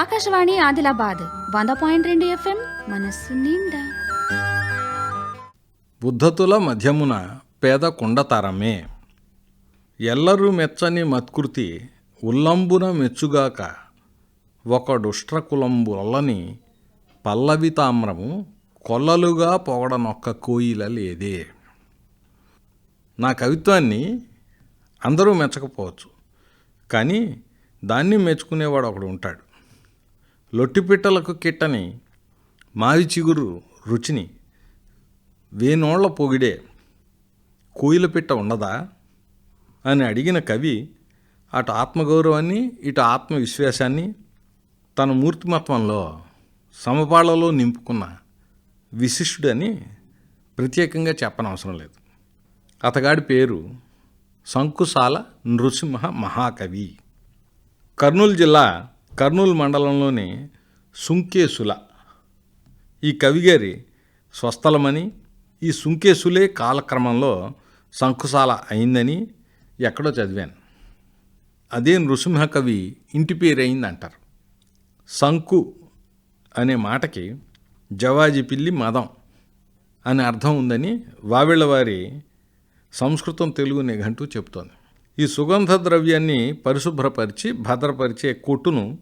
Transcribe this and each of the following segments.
ఆకాశవాణి ఆదిలాబాద్ వంద పాయింట్ రెండు ఎఫ్ఎం మనస్సు నిండా. బుద్ధతుల మధ్యమున పేద కొండతారమే ఎల్లరూ మెచ్చని మత్కృతి ఉల్లంబున మెచ్చుగాక ఒక కులంబులని పల్లవి తామ్రము కొల్లలుగా పొగడనొక్క కోయిల లేదే. నా కవిత్వాన్ని అందరూ మెచ్చకపోవచ్చు కానీ దాన్ని మెచ్చుకునేవాడు ఒకడు ఉంటాడు లొట్టిపిట్టలకు కిట్టని మావి చిగురు రుచిని వేనోళ్ళ పొగిడే కోయిల పిట్ట ఉండదా అని అడిగిన కవి అటు ఆత్మగౌరవాన్ని ఇటు ఆత్మవిశ్వాసాన్ని తన మూర్తిమత్వంలో సమపాళలో నింపుకున్న విశిష్టుడని ప్రత్యేకంగా చెప్పనవసరం లేదు. అతగాడి పేరు శంకుశాల నృసింహ మహాకవి. కర్నూలు జిల్లా కర్నూలు మండలంలోని సుంకేసుల. ఈ కవిగారి స్వస్థలమని ఈ సుంకేసులే కాలక్రమంలో సంకుశాల అయిందని ఎక్కడో చదివాను. అదే నృసింహ కవి ఇంటి పేరు అయింది అంటారు సంకు అనే మాటకి జవాజి పిల్లి మదం అని అర్థం ఉందని వావిళ్ళవారి సంస్కృతం తెలుగు నిఘంటూ చెప్తోంది ఈ సుగంధ ద్రవ్యాన్ని పరిశుభ్రపరిచి భద్రపరిచే కొట్టును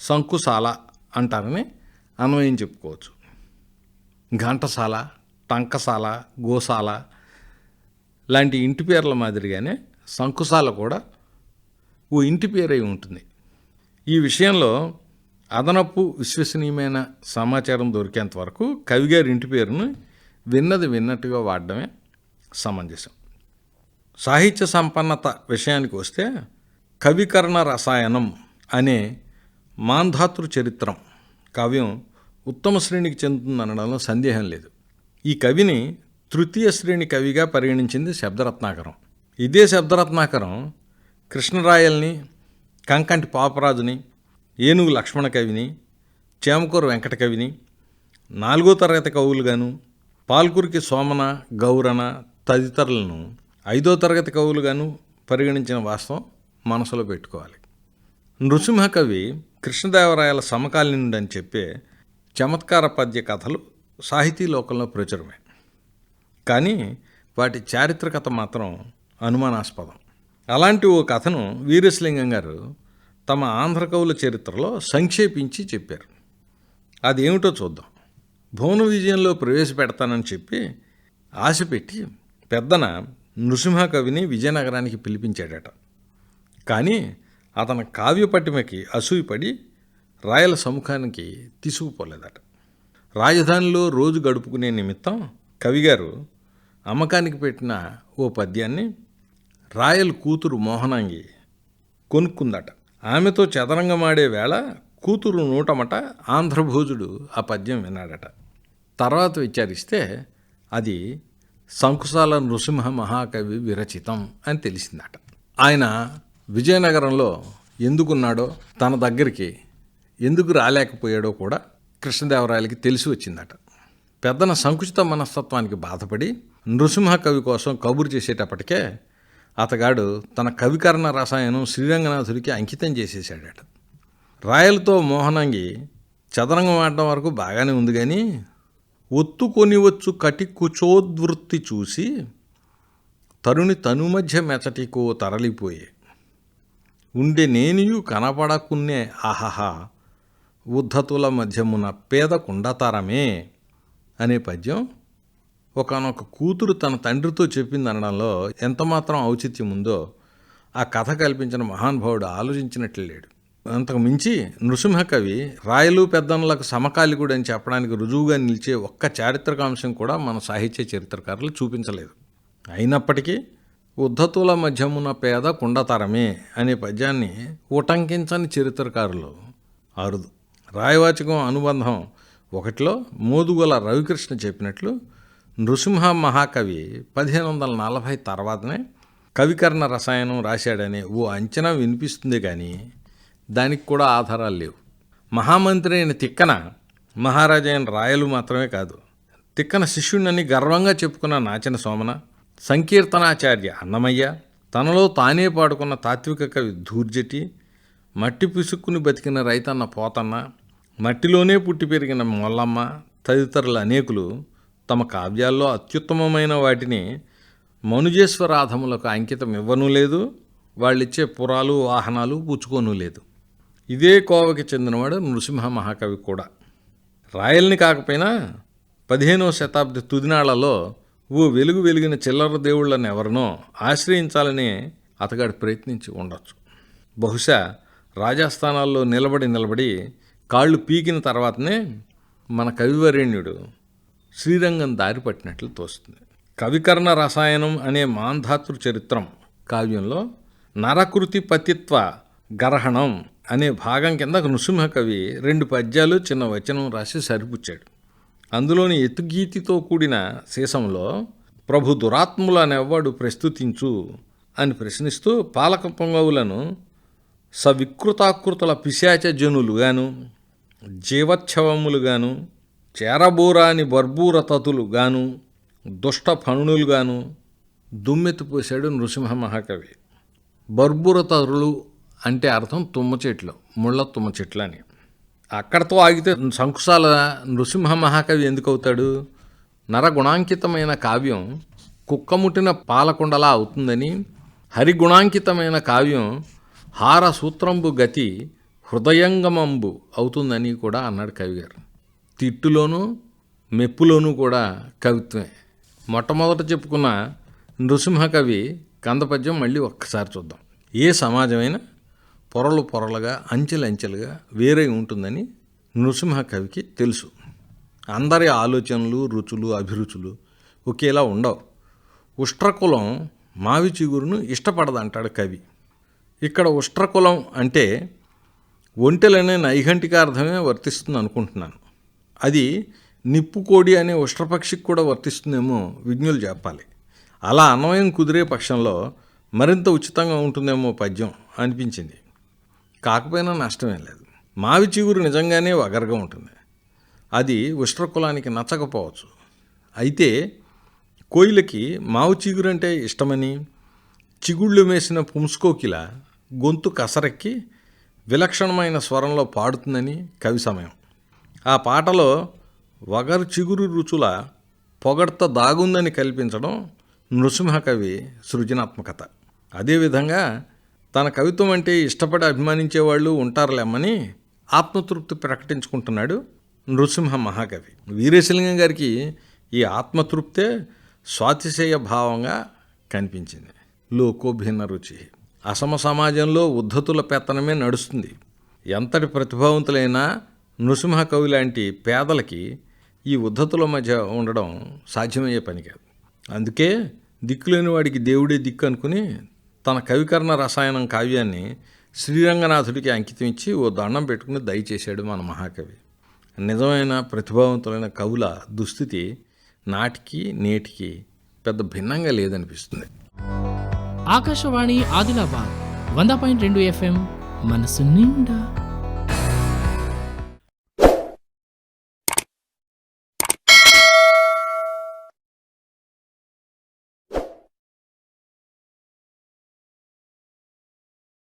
శంకుశాల అంటారని అన్వయం చెప్పుకోవచ్చు. ఘంటసాల టంకసాల గోశాల లాంటి ఇంటి పేర్ల మాదిరిగానే శంకుశాల కూడా ఓ ఇంటి పేరై ఉంటుంది. ఈ విషయంలో అదనపు విశ్వసనీయమైన సమాచారం దొరికేంత వరకు కవిగారి ఇంటి పేరును విన్నది విన్నట్టుగా వాడడమే సమంజసం. సాహిత్య సంపన్నత విషయానికి వస్తే కవికరణ రసాయనం అనే మాంధాతృ చరిత్రం కావ్యం ఉత్తమ శ్రేణికి చెందుతుందనడంలో సందేహం లేదు. ఈ కవిని తృతీయ శ్రేణి కవిగా పరిగణించింది శబ్దరత్నాకరం. ఇదే శబ్దరత్నాకరం కృష్ణరాయల్ని కంకంటి పాపరాజుని ఏనుగు లక్ష్మణ కవిని చేమకూరు వెంకట కవిని నాలుగో తరగతి కవులుగాను పాల్కురికి సోమన గౌరణ తదితరులను ఐదో తరగతి కవులుగాను పరిగణించిన వాస్తవం మనసులో పెట్టుకోవాలి. నృసింహ కవి కృష్ణదేవరాయల సమకాలీనుడని చెప్పే చమత్కార పద్య కథలు సాహితీ లోకంలో ప్రచురమే. కానీ వాటి చారిత్రకత మాత్రం అనుమానాస్పదం. అలాంటి ఓ కథను వీరేశలింగం గారు తమ ఆంధ్ర కవుల చరిత్రలో సంక్షేపించి చెప్పారు. అదేమిటో చూద్దాం. భువన విజయంలో ప్రవేశపెడతానని చెప్పి ఆశ పెట్టి పెద్దన నృసింహ కవిని విజయనగరానికి పిలిపించాడట. కానీ అతని కావ్యపటిమకి అసూయపడి రాయల సముఖానికి తీసుకుపోలేదట. రాజధానిలో రోజు గడుపుకునే నిమిత్తం కవిగారు అమ్మకానికి పెట్టిన ఓ పద్యాన్ని రాయల కూతురు మోహనాంగి కొనుక్కుందట. ఆమెతో చదరంగమాడే వేళ కూతురు నూటమట ఆంధ్రభోజుడు ఆ పద్యం విన్నాడట. తర్వాత విచారిస్తే అది సంకుశాల నృసింహ మహాకవి విరచితం అని తెలిసిందట. ఆయన విజయనగరంలో ఎందుకున్నాడో తన దగ్గరికి ఎందుకు రాలేకపోయాడో కూడా కృష్ణదేవరాయలకి తెలిసి వచ్చిందట. పెద్దన సంకుచిత మనస్తత్వానికి బాధపడి నృసింహ కవి కోసం కబురు చేసేటప్పటికే అతగాడు తన కవికరణ రసాయనం శ్రీరంగనాథుడికి అంకితం చేసేసాడట రాయలతో మోహనంగి చదరంగం ఆడడం వరకు బాగానే ఉంది కానీ ఒత్తుకొనివచ్చు కటి కుచోద్వృత్తి చూసి తరుని తను మధ్య మెచటికో తరలిపోయే. ఉండే నేనియు కనపడకున్నే ఆహహా ఉద్ధతుల మధ్యమున పేద కుండతరమే అనే పద్యం ఒకనొక కూతురు తన తండ్రితో చెప్పింది అనడంలో ఎంతమాత్రం ఔచిత్యం ఉందో ఆ కథ కల్పించిన మహానుభావుడు ఆలోచించినట్లు లేడు. అంతకు మించి నృసింహకవి రాయలు పెద్దనులకు సమకాలికుడు అని చెప్పడానికి రుజువుగా నిలిచే ఒక్క చారిత్రకాంశం కూడా మన సాహిత్య చరిత్రకారులు చూపించలేదు. అయినప్పటికీ ఉద్ధతుల మధ్యమున పేద కుండతరమే అనే పద్యాన్ని ఉటంకించని చరిత్రకారులు అరుదు రాయవాచకం అనుబంధం ఒకటిలో మోదుగోల రవికృష్ణ చెప్పినట్లు నృసింహ మహాకవి పదిహేను వందల నలభై తర్వాతనే కవికరణ రసాయనం రాశాడనే ఓ అంచనా వినిపిస్తుంది కానీ దానికి కూడా ఆధారాలు లేవు. మహామంత్రి అయిన తిక్కన మహారాజైన రాయలు మాత్రమే కాదు తిక్కన శిష్యుడినని గర్వంగా చెప్పుకున్న నాచన సోమన సంకీర్తనాచార్య అన్నమయ్య తనలో తానే పాడుకున్న తాత్విక కవి ధూర్జటి మట్టి పిసుక్కుని బతికిన రైతన్న పోతన్న మట్టిలోనే పుట్టి పెరిగిన మొల్లమ్మ తదితరుల అనేకులు తమ కావ్యాల్లో అత్యుత్తమమైన వాటిని మనుజేశ్వరాధములకు అంకితం ఇవ్వనూ లేదు వాళ్ళిచ్చే పురాలు వాహనాలు పుచ్చుకోనూ లేదు. ఇదే కోవకి చెందినవాడు నృసింహ మహాకవి కూడా. రాయల్ని కాకపోయినా పదిహేనవ శతాబ్ది తుదినాళ్ళలో ఓ వెలుగు వెలిగిన చిల్లర దేవుళ్ళని ఎవరినో ఆశ్రయించాలని అతగాడు ప్రయత్నించి ఉండొచ్చు. బహుశా రాజస్థానాల్లో నిలబడి నిలబడి కాళ్ళు పీకిన తర్వాతనే మన కవివరేణ్యుడు శ్రీరంగం దారి పట్టినట్లు తోస్తుంది. కవికర్ణ రసాయనం అనే మాంధాతృ చరిత్రం కావ్యంలో నరకృతి పతిత్వ గర్హణం అనే భాగం కింద నృసింహకవి రెండు పద్యాలు చిన్న వచనం రాసి సరిపుచ్చాడు. అందులోని ఎత్తుగీతితో కూడిన సీసంలో ప్రభు దురాత్ములనెవ్వడు ప్రస్తుతించు అని ప్రశ్నిస్తూ పాలక పొంగవులను సవికృతాకృతుల పిశాచ జనులుగాను జీవచ్ఛవములుగాను చేరబూరాని బర్బూరతతులుగాను దుష్ట ఫణులుగాను దుమ్మెత్తిపోశాడు నృసింహ మహాకవి. బర్బురతరులు అంటే అర్థం తుమ్మ చెట్లు ముళ్ళ తుమ్మ చెట్లు అని. అక్కడతో ఆగితే శంకుశాల నృసింహ మహాకవి ఎందుకు అవుతాడు నరగుణాంకితమైన కావ్యం కుక్కముట్టిన పాలకుండలా అవుతుందని హరిగుణాంకితమైన కావ్యం హార సూత్రంబు గతి హృదయంగమంబు అవుతుందని కూడా అన్నాడు కవిగారు. తిట్టులోనూ మెప్పులోనూ కూడా కవిత్వమే. మొట్టమొదట చెప్పుకున్న నృసింహ కవి కందపద్యం మళ్ళీ ఒక్కసారి చూద్దాం. ఏ సమాజమైనా పొరలు పొరలుగా అంచెలంచెలుగా వేరే ఉంటుందని నృసింహ కవికి తెలుసు. అందరి ఆలోచనలు రుచులు అభిరుచులు ఒకేలా ఉండవు. ఉష్ట్రకులం మావి చిగురును ఇష్టపడదంటాడు కవి. ఇక్కడ ఉష్ట్రకులం అంటే ఒంటెలనే నైఘంటిక అర్థమే వర్తిస్తుంది అనుకుంటున్నాను అది నిప్పుకోడి అనే ఉష్ట్రపక్షికి కూడా వర్తిస్తుందేమో విజ్ఞులు చెప్పాలి. అలా అన్వయం కుదిరే పక్షంలో మరింత ఉచితంగా ఉంటుందేమో పద్యం అనిపించింది. కాకపోయినా నష్టమేం లేదు. మావి చిగురు నిజంగానే వగరగా ఉంటుంది. అది ఉష్ట్రకులానికి నచ్చకపోవచ్చు. అయితే కోయిలకి మావు చిగురు అంటే ఇష్టమని చిగుళ్ళు మేసిన పుంసుకోకిల గొంతు కసరెక్కి విలక్షణమైన స్వరంలో పాడుతుందని కవి సమయం. ఆ పాటలో వగరు చిగురు రుచుల పొగడ్త దాగుందని కల్పించడం నృసింహ కవి సృజనాత్మకత అదేవిధంగా తన కవిత్వం అంటే ఇష్టపడి అభిమానించేవాళ్ళు ఉంటారులేమని ఆత్మతృప్తి ప్రకటించుకుంటున్నాడు నృసింహ మహాకవి. వీరేశలింగం గారికి ఈ ఆత్మతృప్తే స్వాతిశయ భావంగా కనిపించింది. లోకోభిన్న రుచి. అసమ సమాజంలో ఉద్ధతుల పెత్తనమే నడుస్తుంది. ఎంతటి ప్రతిభావంతులైనా నృసింహ కవి లాంటి పేదలకి ఈ ఉద్ధతుల మధ్య ఉండడం సాధ్యమయ్యే పని కాదు. అందుకే దిక్కులేని వాడికి దేవుడే దిక్కు అనుకుని తన కవికరణ రసాయనం కావ్యాన్ని శ్రీరంగనాథుడికి అంకితం ఇచ్చి ఓ దండం పెట్టుకుని దయచేశాడు మన మహాకవి. నిజమైన ప్రతిభావంతులైన కవుల దుస్థితి నాటికి నేటికి పెద్ద భిన్నంగా లేదనిపిస్తుంది. ఆకాశవాణి ఆదిలాబాద్ వంద పాయింట్ రెండు ఎఫ్ఎం మనసు నిండా